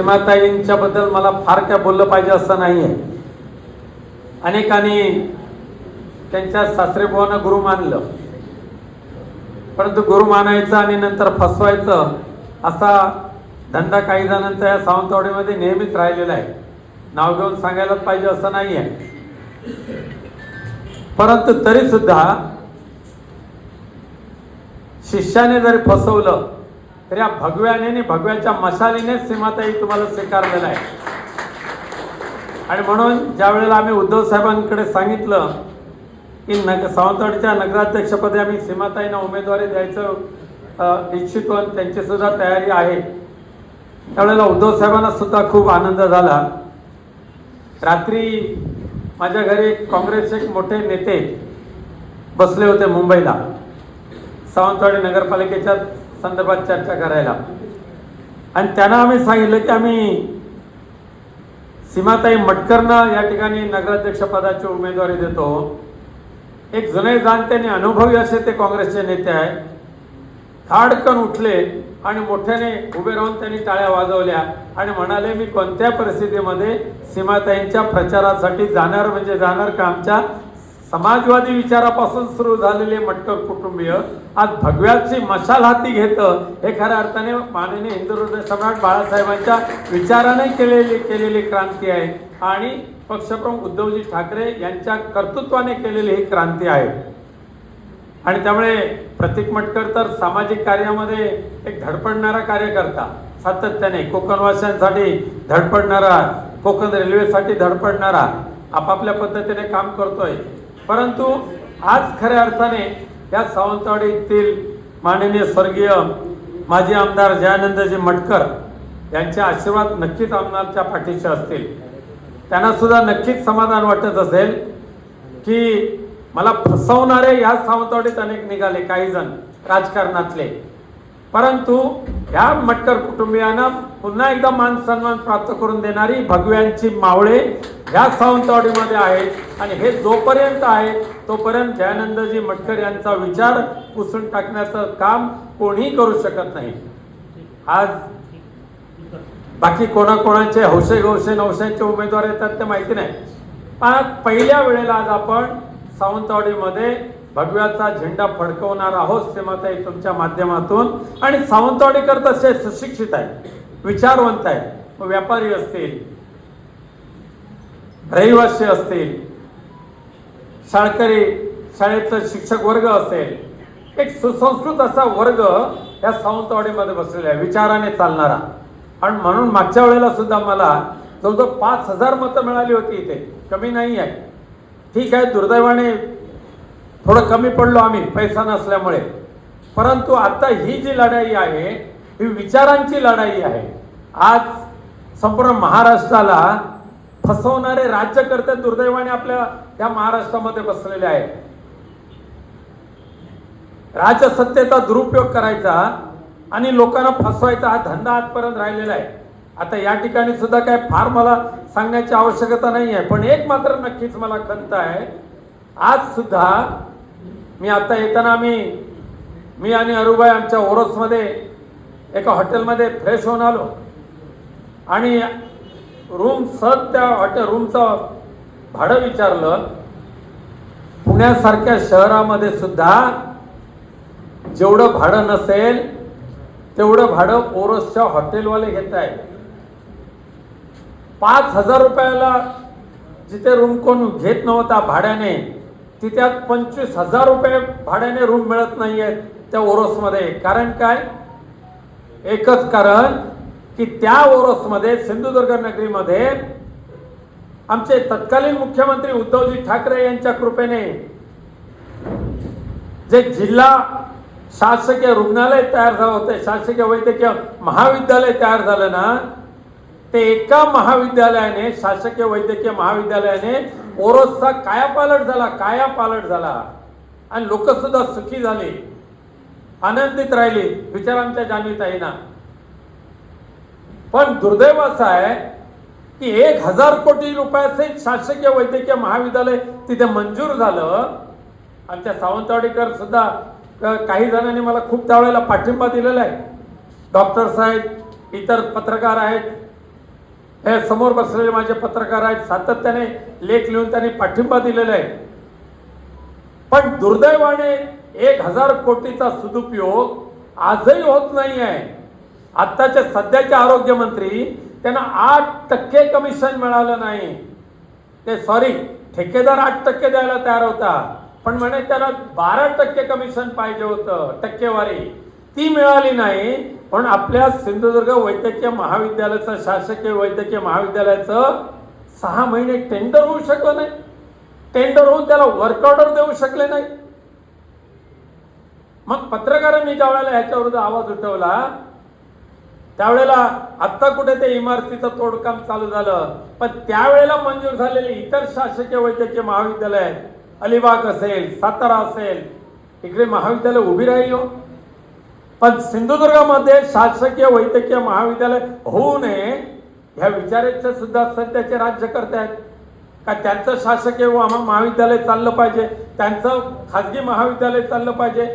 सीमाताईंच्याबद्दल मला फार काय बोललं पाहिजे असं नाही आहे अनेकांनी त्यांच्या सासरेबुवांना गुरु मानलं. परंतु गुरु मानायचं आणि नंतर फसवायचं असा धंदा काही जणांचा या सावंतवाडीमध्ये नेहमीच राहिलेला आहे. नाव घेऊन सांगायलाच पाहिजे असं नाही आहे परंतु तरी सुद्धा शिष्याने जरी फसवलं तर या भगव्याने आणि भगव्याच्या मशालीने सीमाताई तुम्हाला स्वीकारलेला आहे. आणि म्हणून ज्या वेळेला आम्ही उद्धव साहेबांकडे सांगितलं की नग सावंतवाडीच्या नगराध्यक्षपदी आम्ही सीमाताईंना उमेदवारी द्यायचं इच्छितो आणि त्यांची सुद्धा तयारी आहे. त्यावेळेला उद्धव साहेबांना सुद्धा खूप आनंद झाला. रात्री माझ्या घरी काँग्रेसचे एक मोठे नेते बसले होते मुंबईला. सावंतवाडी नगरपालिकेच्या संदर्भात चर्चा करायला. आणि त्यांना आम्ही सांगितलं की आम्ही सीमाताई मटकरना या ठिकाणी नगराध्यक्षपदाची उमेदवारी देतो. एक जुने जाणते अनुभवी असे ते काँग्रेसचे नेते आहे खाडकन उठले आणि मोठ्याने उभे राहून त्यांनी टाळ्या वाजवल्या आणि म्हणाले मी कोणत्या परिस्थितीमध्ये सीमाताईंच्या प्रचारासाठी जाणार म्हणजे जाणार का आमच्या समाजवादी विचारापासून सुरू झालेले मटकर कुटुंबीय आज भगव्याची मशाल हाती घेतं हे खऱ्या अर्थाने माननीय हिंदू हृदय सम्राट बाळासाहेबांच्या विचाराने केलेली केलेली क्रांती आहे. आणि पक्षप्रमुख उद्धवजी ठाकरे यांच्या कर्तृत्वाने केलेली ही क्रांती आहे. आणि त्यामुळे प्रतीक मटकर तर सामाजिक कार्यामध्ये एक धडपडणारा कार्यकर्ता सातत्याने कोकणवासियांसाठी धडपडणारा कोकण रेल्वेसाठी धडपडणारा आपापल्या पद्धतीने काम करतोय. परंतु आज खऱ्या अर्थाने या सावंतवाडीतील माननीय स्वर्गीय माजी आमदार जयानंदजी मटकर यांचे आशीर्वाद नक्कीच आमदारच्या पाठीशी असतील. त्यांना सुद्धा नक्कीच समाधान वाटत असेल की मला फसवणारे या सावंतवाडीत अनेक निघाले काही जण राजकारणातले. परंतु या मटकर कुटुंबियांना पुन्हा एकदा मान सन्मान प्राप्त करून देणारी भगव्यांची मावळे ह्या सावंतवाडीमध्ये आहेत. आणि हे जोपर्यंत आहे तोपर्यंत दयानंदजी मटकर यांचा विचार पुसून टाकण्याचं काम कोणीही करू शकत नाही. आज बाकी कोणाकोणाचे हौसे गौसे नवशांचे उमेदवार येतात ते माहिती नाही. पण पहिल्या वेळेला आज आपण सावंतवाडीमध्ये भगव्याचा झेंडा फडकवणार आहोत सीमाताई तुमच्या माध्यमातून. आणि सावंतवाडीकर तसे सुशिक्षित आहे विचारवंत आहे व्यापारी असतील रहिवासी असतील शाळकरी शाळेतला शिक्षक वर्ग असेल एक सुसंस्कृत असा वर्ग या सावंतवाडीमध्ये बसलेला आहे विचाराने चालणारा. आणि म्हणून मागच्या वेळेला सुद्धा मला जवळजवळ पाच हजार मतं मिळाली होती इथे. कमी नाही आहे. ठीक आहे दुर्दैवाने थोडं कमी पडलो आम्ही पैसा नसल्यामुळे. परंतु आता ही जी लढाई आहे ही विचारांची लढाई आहे. आज संपूर्ण महाराष्ट्राला फसवणारे राज्यकर्ते दुर्दैवाने आपल्या त्या महाराष्ट्रामध्ये बसलेले आहेत. राजसत्तेचा दुरुपयोग करायचा आणि लोकांना फसवायचा हा धंदा आजपर्यंत राहिलेला आहे. आता या ठिकाणी सुद्धा काय फार मला सांगण्याची आवश्यकता नाही आहे पण एक मात्र नक्कीच मला खंत आहे. आज सुद्धा मी आता येताना आम्ही मी आणि अरुबाई आमच्या ओरोसमध्ये एका हॉटेलमध्ये फ्रेश होऊन आलो. आणि रूम सहज त्या हॉटेल रूमचं भाडं विचारलं. पुण्यासारख्या शहरामध्ये सुद्धा जेवढं भाडं नसेल तेवढं भाडं ओरोसच्या हॉटेलवाले घेत आहे पाच हजार रुपयाला जिथे रूम कोण घेत नव्हता भाड्याने तिथे पंचवीस हजार रुपये भाड्याने रूम मिळत नाहीये त्या ओरोसमध्ये. कारण काय? एकच कारण की त्या ओरोसमध्ये सिंधुदुर्ग नगरीमध्ये आमचे तत्कालीन मुख्यमंत्री उद्धवजी ठाकरे यांच्या कृपेने जे जिल्हा शासकीय रुग्णालय तयार झालं होतं शासकीय वैद्यकीय महाविद्यालय तयार झालं ना ते एका महाविद्यालयाने शासकीय वैद्यकीय महाविद्यालयाने ओरोसचा कायापालट झाला कायापालट झाला. आणि लोक सुद्धा सुखी झाले. आनंदित राहिले. विचारांच्या जाणीत आहे ना. पण दुर्दैव असं आहे की एक हजार कोटी रुपयाचे शासकीय वैद्यकीय महाविद्यालय तिथे मंजूर झालं. आमच्या सावंतवाडीकर सुद्धा काही जणांनी मला खूप त्यावेळेला पाठिंबा दिलेला आहे. डॉक्टर साहेब इतर पत्रकार आहेत. हे समोर बसलेले माझे पत्रकार आहेत सातत्याने लेख लिहून त्यांनी पाठिंबा दिलेला आहे. पण दुर्दैवाने एक हजार कोटीचा सदुपयोग आजही होत नाही आहे. आत्ताचे सध्याचे आरोग्यमंत्री त्यांना आठ टक्के कमिशन मिळालं नाही. ते सॉरी ठेकेदार आठ टक्के द्यायला तयार होता. पण म्हणे त्याला बारा टक्के कमिशन पाहिजे होतं टक्केवारी. ती मिळाली नाही पण आपल्या सिंधुदुर्ग वैद्यकीय महाविद्यालयाचं शासकीय वैद्यकीय महाविद्यालयाचं सहा महिने टेंडर होऊ शकलं नाही. टेंडर होऊन त्याला वर्क ऑर्डर देऊ शकले नाही. मग पत्रकारांनी ज्या वेळेला ह्याच्याविरुद्ध आवाज उठवला त्यावेळेला आत्ता कुठे ते इमारतीचं तोडकाम चालू झालं पण त्यावेळेला मंजूर झालेले इतर शासकीय वैद्यकीय महाविद्यालय अलिबाग असेल सातारा असेल इकडे महाविद्यालय उभी राहिली हो. पण सिंधुदुर्गामध्ये शासकीय वैद्यकीय महाविद्यालय होऊ नये ह्या विचाराचे सुद्धा सध्याचे राज्यकर्ते आहेत. का त्यांचं शासकीय महाविद्यालय चाललं पाहिजे? त्यांचं खाजगी महाविद्यालय चाललं पाहिजे?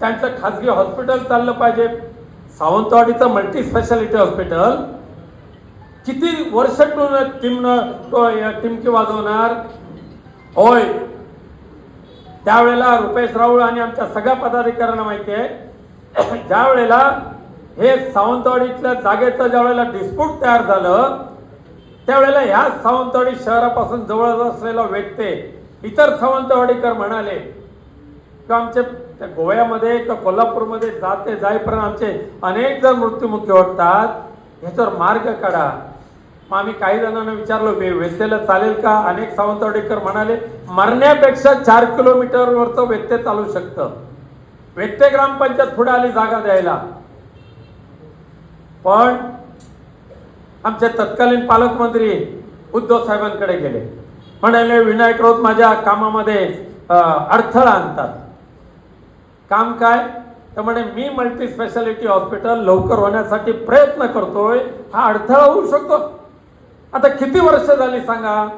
त्यांचं खाजगी हॉस्पिटल चाललं पाहिजे? सावंतवाडीचं मल्टी स्पेशालिटी हॉस्पिटल किती वर्ष टून टीमनं टिमकी वाजवणार? होय. त्यावेळेला रुपेश राऊळ आणि आमच्या सगळ्या पदाधिकाऱ्यांना माहिती आहे. ज्या वेळेला हे सावंतवाडीतल्या जागेचं ज्या वेळेला डिस्प्यूट तयार झालं त्यावेळेला ह्या सावंतवाडी शहरापासून जवळ असलेला व्यक्ते इतर सावंतवाडीकर म्हणाले किंवा आमचे त्या गोव्यामध्ये किंवा कोल्हापूरमध्ये जाते जाईपर्यंत आमचे अनेक जण मृत्युमुखी होतात ह्याच्यावर मार्ग काढा. मग आम्ही काही जणांना विचारलो वे- व्यत्येला चालेल का? अनेक सावंतवाडीकर म्हणाले मरण्यापेक्षा चार किलोमीटरवरचं व्यत्यय चालू शकतं. वेत्ते ग्रामपंचायत पुढे आली जागा द्यायला. पण आमचे तत्कालीन पालकमंत्री उद्धव साहेबांकडे गेले. म्हणाले विनायक राऊत माझ्या कामामध्ये अडथळा आणतात. काम काय? तर म्हणे मी मल्टी स्पेशालिटी हॉस्पिटल लवकर होण्यासाठी प्रयत्न करतोय. हा अडथळा होऊ शकतो. आता किती वर्ष झाली सांगा?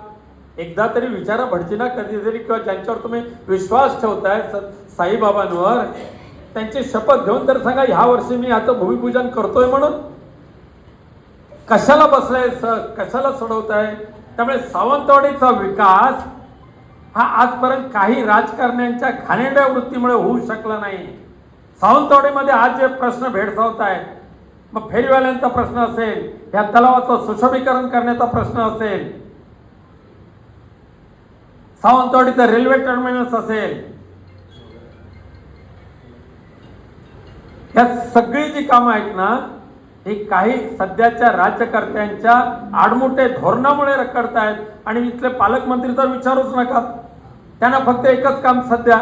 एकदा तरी विचारा भटजीना कधीतरी किंवा ज्यांच्यावर तुम्ही विश्वास ठेवताय साईबाबांवर त्यांची शपथ घेऊन तर सांगा ह्या वर्षी मी याचं भूमिपूजन करतोय म्हणून? कशाला बसलाय स कशाला सोडवताय? त्यामुळे सावंतवाडीचा विकास हा आजपर्यंत काही राजकारण्यांच्या घाणेड्या वृत्तीमुळे होऊ शकला नाही. सावंतवाडीमध्ये आज जे प्रश्न भेडसावत आहेत मग फेरीवाल्यांचा प्रश्न असेल या तलावाचं सुशोभीकरण करण्याचा प्रश्न असेल सावंतवाडीचं रेल्वे टर्मिनस असेल ह्या सगळी जी कामं आहेत ना ही काही सध्याच्या राज्यकर्त्यांच्या आडमोठे धोरणामुळे रखडतायत आणि इथले पालकमंत्री तर विचारूच नका. त्यांना फक्त एकच काम सध्या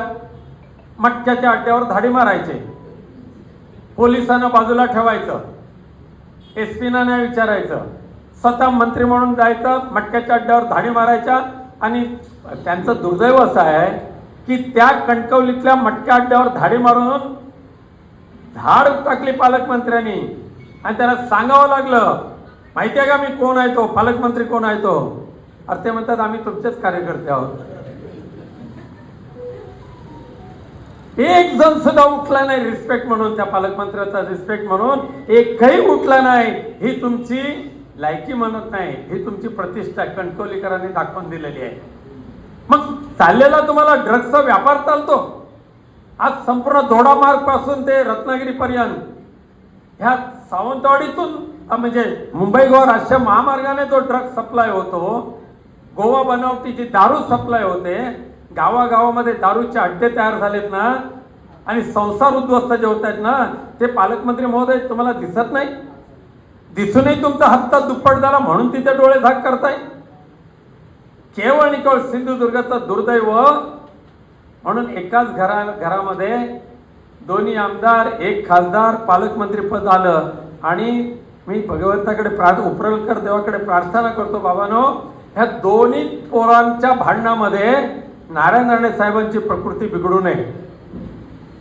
मटक्याच्या अड्ड्यावर धाडी मारायचे. पोलिसांना बाजूला ठेवायचं. एस पीना नाही विचारायचं. स्वतः मंत्री म्हणून जायचं मटक्याच्या अड्ड्यावर धाडी मारायच्या. आणि त्यांचं दुर्दैव असं आहे की त्या कणकवलीतल्या मटक्या अड्ड्यावर धाडी मारून धाड टाकली पालकमंत्र्यांनी. आणि त्यांना सांगावं लागलं माहिती आहे का मी कोण आहे तो? पालकमंत्री कोण आहे तो? अरे ते म्हणतात आम्ही तुमचेच कार्यकर्ते आहोत. एक जण सुद्धा उठला नाही रिस्पेक्ट म्हणून त्या पालकमंत्र्याचा रिस्पेक्ट म्हणून. एकही उठला नाही. ही तुमची लायकी म्हणत नाही. ही तुमची प्रतिष्ठा कणकवलीकरांनी दाखवून दिलेली आहे. मग चाललेला तुम्हाला ड्रग्सचा व्यापार चालतो? आज संपूर्ण दोडामार्गपासून ते रत्नागिरी पर्यंत. ह्या सावंतवाडीतून म्हणजे मुंबई गोवा राष्ट्रीय महामार्गाने जो ड्रग सप्लाय होतो गोवा बनावटीची दारू सप्लाय होते गावागावामध्ये दारूचे अड्डे तयार झालेत ना आणि संसार उद्ध्वस्त जे होत आहेत ना ते पालकमंत्री महोदय तुम्हाला दिसत नाही? दिसूनही तुमचा हप्ता दुप्पट झाला म्हणून तिथे डोळे झाक करताय? केवळ आणि केवळ सिंधुदुर्गाचा दुर्दैव म्हणून एकाच घरा घरामध्ये दोन्ही आमदार एक खासदार पालकमंत्रीपद आलं आणि मी भगवंताकडे प्रार्थ उपरलकर देवाकडे प्रार्थना करतो बाबानो ह्या दोन्ही पोरांच्या भांडणामध्ये नारायण राणे साहेबांची प्रकृती बिघडू नये.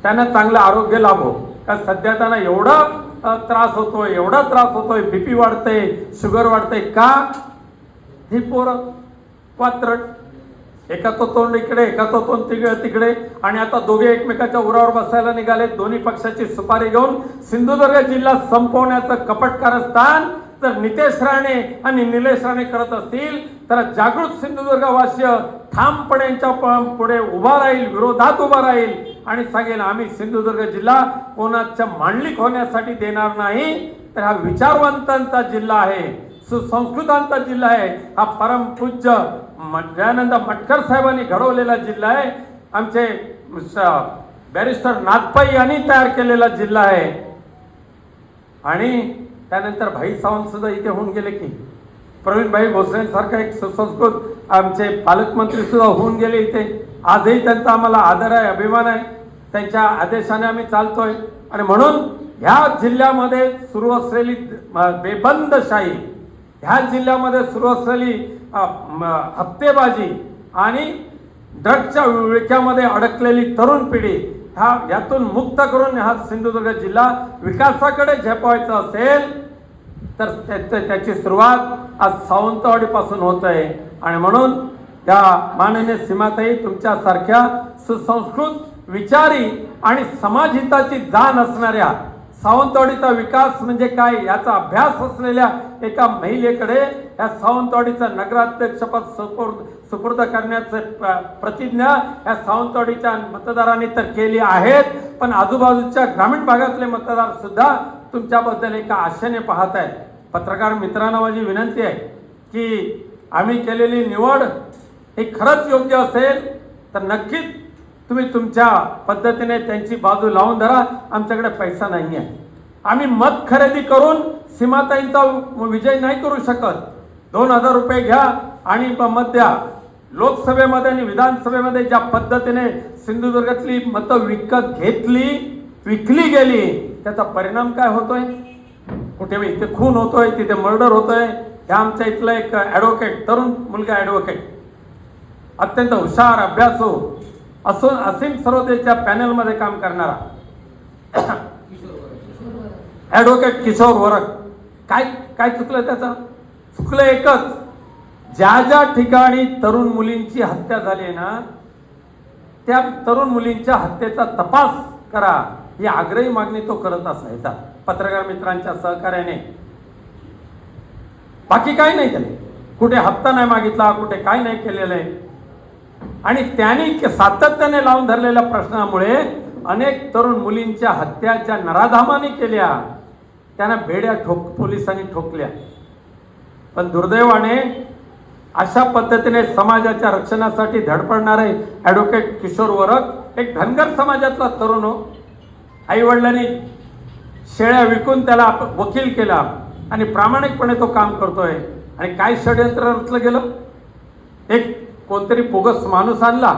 त्यांना चांगलं आरोग्य लाभो. कारण सध्या त्यांना एवढा त्रास होतोय एवढा त्रास होतोय बीपी वाढतंय शुगर वाढतंय का? ही पोरं पात्र एकाचं तोंड इकडे एकाचं तोंड तिकडे तिकडे. आणि आता दोघे एकमेकाच्या उरावर बसायला निघाले. दोन्ही पक्षाची सुपारी घेऊन सिंधुदुर्ग जिल्हा संपवण्याचं कपट कारस्थान तर नितेश राणे आणि निलेश राणे करत असतील तर जागृत सिंधुदुर्ग वास्य ठामपणे यांच्या पुढे उभा राहील विरोधात उभा राहील. आणि सांगेल आम्ही सिंधुदुर्ग जिल्हा कोणाच्या मांडलिक होण्यासाठी देणार नाही तर हा विचारवंतांचा जिल्हा आहे. सुसंस्कृतांचा जिल्हा आहे. हा परमपूज्य म- दयानंद मटकर साहेबांनी घडवलेला जिल्हा आहे. आमचे बॅरिस्टर नागपाई यांनी तयार केलेला जिल्हा आहे. आणि त्यानंतर भाई सावंत सुद्धा इथे होऊन गेले की. प्रवीणभाई भोसलेंसारखा एक सुसंस्कृत आमचे पालकमंत्री सुद्धा होऊन गेले इथे. आजही त्यांचा आम्हाला आदर आहे अभिमान आहे. त्यांच्या आदेशाने आम्ही चालतोय. आणि म्हणून ह्या जिल्ह्यामध्ये सुरू असलेली बेबंदशाही ह्या जिल्ह्यामध्ये सुरू असलेली हप्तेबाजी आणि ड्रगच्या विळख्यामध्ये अडकलेली तरुण पिढी हा यातून मुक्त करून हा सिंधुदुर्ग जिल्हा विकासाकडे झेपवायचा असेल तर त्याची सुरुवात आज सावंतवाडीपासून होत आहे आणि म्हणून त्या माननीय सीमाताई तुमच्यासारख्या सुसंस्कृत विचारी आणि समाजहिताची जाण असणाऱ्या सावंतवाडीचा विकास म्हणजे काय याचा अभ्यास असलेल्या एका महिलेकडे या सावंतवाडीचं नगराध्यक्षपद सुपूर्द सुपूर्द करण्याचे प्रतिज्ञा या सावंतवाडीच्या मतदारांनी तर केली आहेत. पण आजूबाजूच्या ग्रामीण भागातले मतदार सुद्धा तुमच्याबद्दल एका आशेने पाहत आहेत. पत्रकार मित्रांना माझी विनंती आहे की आम्ही केलेली निवड ही खरंच योग्य असेल तर नक्कीच तुम्ही तुमच्या पद्धतीने त्यांची बाजू लावून धरा. आमच्याकडे पैसा नाही आहे आम्ही मत खरेदी करून सीमाताईंचा विजय नाही करू शकत. दोन हजार रुपये घ्या आणि मत द्या. लोकसभेमध्ये आणि विधानसभेमध्ये ज्या पद्धतीने सिंधुदुर्गातली मतं विकत घेतली विकली गेली त्याचा परिणाम काय होतोय? कुठे इथे खून होतोय तिथे मर्डर होतोय. ह्या आमच्या इथलं एक ॲडव्होकेट तरुण मुलगा ॲडव्होकेट अत्यंत हुशार अभ्यासू असून असीम सरोदेच्या पॅनलमध्ये काम करणारा. ॲडव्होकेट किशोर वरक. काय काय चुकलं त्याचं? चुकलं एकच. ज्या ज्या ठिकाणी तरुण मुलींची हत्या झाली आहे ना त्या तरुण मुलींच्या हत्येचा तपास करा. ही आग्रही मागणी तो करत असायचा पत्रकार मित्रांच्या सहकार्याने. बाकी काही नाही त्याने. कुठे हप्ता नाही मागितला कुठे काय नाही केलेलं आहे. आणि त्यांनी सातत्याने लावून धरलेल्या प्रश्नामुळे अनेक तरुण मुलींच्या हत्या ज्या नराधामाने केल्या. त्यांना बेड्या ठोक पोलिसांनी ठोकल्या. पण दुर्दैवाने अशा पद्धतीने समाजाच्या रक्षणासाठी धडपडणारे ॲडव्होकेट किशोर वरक एक धनगर समाजातला तरुण हो. आईवडिलांनी शेळ्या विकून त्याला वकील केला आणि प्रामाणिकपणे तो काम करतोय. आणि काय षडयंत्र रचलं गेलं? एक कोणतरी बोगस माणूस आणला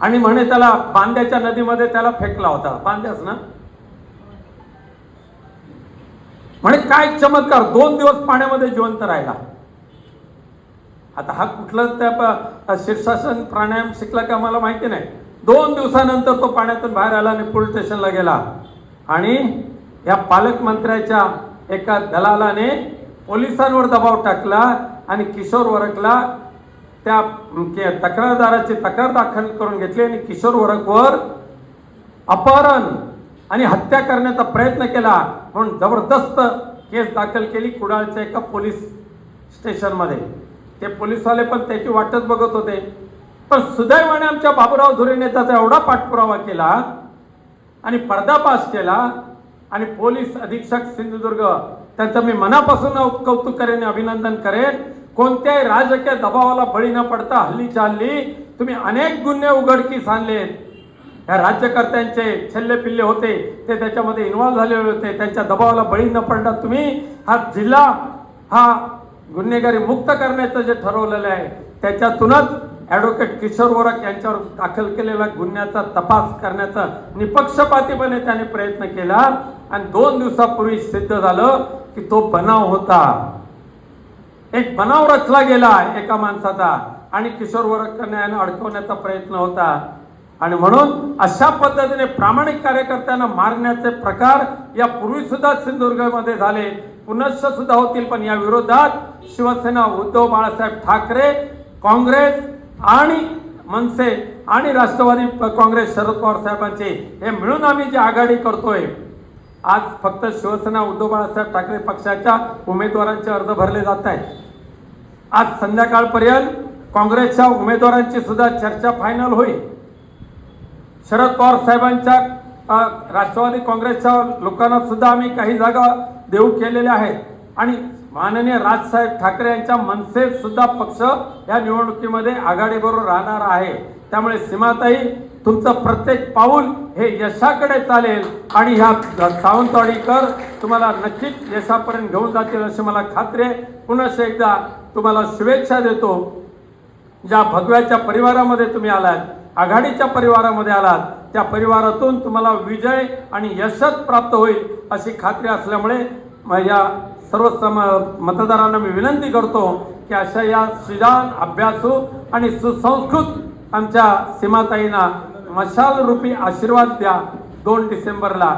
आणि म्हणे त्याला बांद्याच्या नदीमध्ये त्याला फेकला होता. बांद्याच ना? म्हणे काय चमत्कार दोन दिवस पाण्यामध्ये जिवंत राहिला. आता हा कुठला त्या शीर्षासन प्राणायाम शिकला का मला माहिती नाही. दोन दिवसानंतर तो पाण्यातून बाहेर आला आणि पोलीस स्टेशनला गेला. आणि या पालकमंत्र्याच्या एका दलालाने पोलिसांवर दबाव टाकला आणि किशोर वरकला त्या के- तक्रारदाराची तक्रार दाखल करून घेतली आणि किशोर वरकवर अपहरण आणि हत्या करण्याचा प्रयत्न केला म्हणून जबरदस्त केस दाखल केली कुडाळच्या एका पोलीस स्टेशनमध्ये. ते पोलीसवाले पण त्याची वाटच बघत होते. पण सुदैवाने आमच्या बाबूराव धुरेने त्याचा एवढा पाठपुरावा केला आणि पर्दापाश केला आणि पोलीस अधीक्षक सिंधुदुर्ग त्यांचं मी मनापासून कौतुक करेन अभिनंदन करेन. कोणत्याही राजकीय दबावाला बळी न पडता हल्लीच्या हल्ली तुम्ही अनेक गुन्हे उघडकीस आणलेत ह्या राज्यकर्त्यांचे छल्ले पिल्ले होते ते त्याच्यामध्ये इन्व्हॉल्व्ह झालेले होते त्यांच्या दबावाला बळी न पडता तुम्ही हा जिल्हा हा गुन्हेगारी मुक्त करण्याचं जे ठरवलेलं आहे त्याच्यातूनच ॲडव्होकेट किशोर वरक यांच्यावर दाखल केलेला गुन्ह्याचा तपास करण्याचा निपक्षपातीपणे त्याने प्रयत्न केला. आणि दोन दिवसापूर्वी सिद्ध झालं की तो बनाव होता. एक बनाव रचला गेला एका माणसाचा आणि किशोर वरकरने अडकवण्याचा प्रयत्न होता. आणि म्हणून अशा पद्धतीने प्रामाणिक कार्यकर्त्यांना मारण्याचे प्रकार या पूर्वी सुद्धा सिंधुदुर्गमध्ये झाले. पुनश्च सुद्धा होतील पण या विरोधात शिवसेना उद्धव बाळासाहेब ठाकरे काँग्रेस आणि मनसे आणि राष्ट्रवादी प- काँग्रेस शरद पवार साहेबांचे हे मिळून आम्ही जी आघाडी करतोय आज फक्त शिवसेना उद्धव बाळासाहेब ठाकरे पक्षाच्या उमेदवारांचे अर्ज भरले जात आहेत. आज संध्याकाळपर्यंत काँग्रेसच्या उमेदवारांची सुद्धा चर्चा फायनल होईल. शरद पवार साहेबांच्या राष्ट्रवादी काँग्रेसच्या लोकांना सुद्धा आम्ही काही जागा देऊ केलेल्या आहेत. आणि माननीय राजसाहेब ठाकरे यांच्या मनसेत सुद्धा पक्ष या निवडणुकीमध्ये आघाडीबरोबर राहणार आहे. त्यामुळे सीमाताई तुमचं प्रत्येक पाऊल हे यशाकडे चालेल. आणि ह्या सावंतवाडीकर तुम्हाला नक्कीच यशापर्यंत घेऊन जातील अशी मला खात्री आहे. पुन्हा एकदा तुम्हाला शुभेच्छा देतो. ज्या भगव्याच्या परिवारामध्ये तुम्ही आलात आघाडीच्या परिवारामध्ये आलात त्या परिवारातून तुम्हाला विजय आणि यशच प्राप्त होईल अशी खात्री असल्यामुळे या सर्व सम मतदारांना मी विनंती करतो की अशा या सुजान अभ्यासू आणि सुसंस्कृत आमच्या सीमाताईंना मशाल रूपी आशीर्वाद द्या. दोन डिसेंबरला.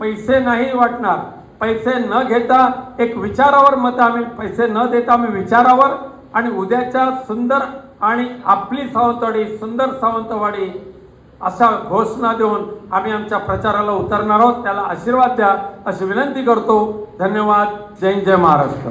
पैसे नाही वाटणार. पैसे न घेता एक विचारावर मत आम्ही पैसे न देता आम्ही विचारावर आणि उद्याच्या सुंदर आणि आपली सावंतवाडी सुंदर सावंतवाडी अशा घोषणा देऊन आम्ही आमच्या प्रचाराला उतरणार आहोत. त्याला आशीर्वाद द्या. अशी विनंती करतो. धन्यवाद. जय जय महाराष्ट्र.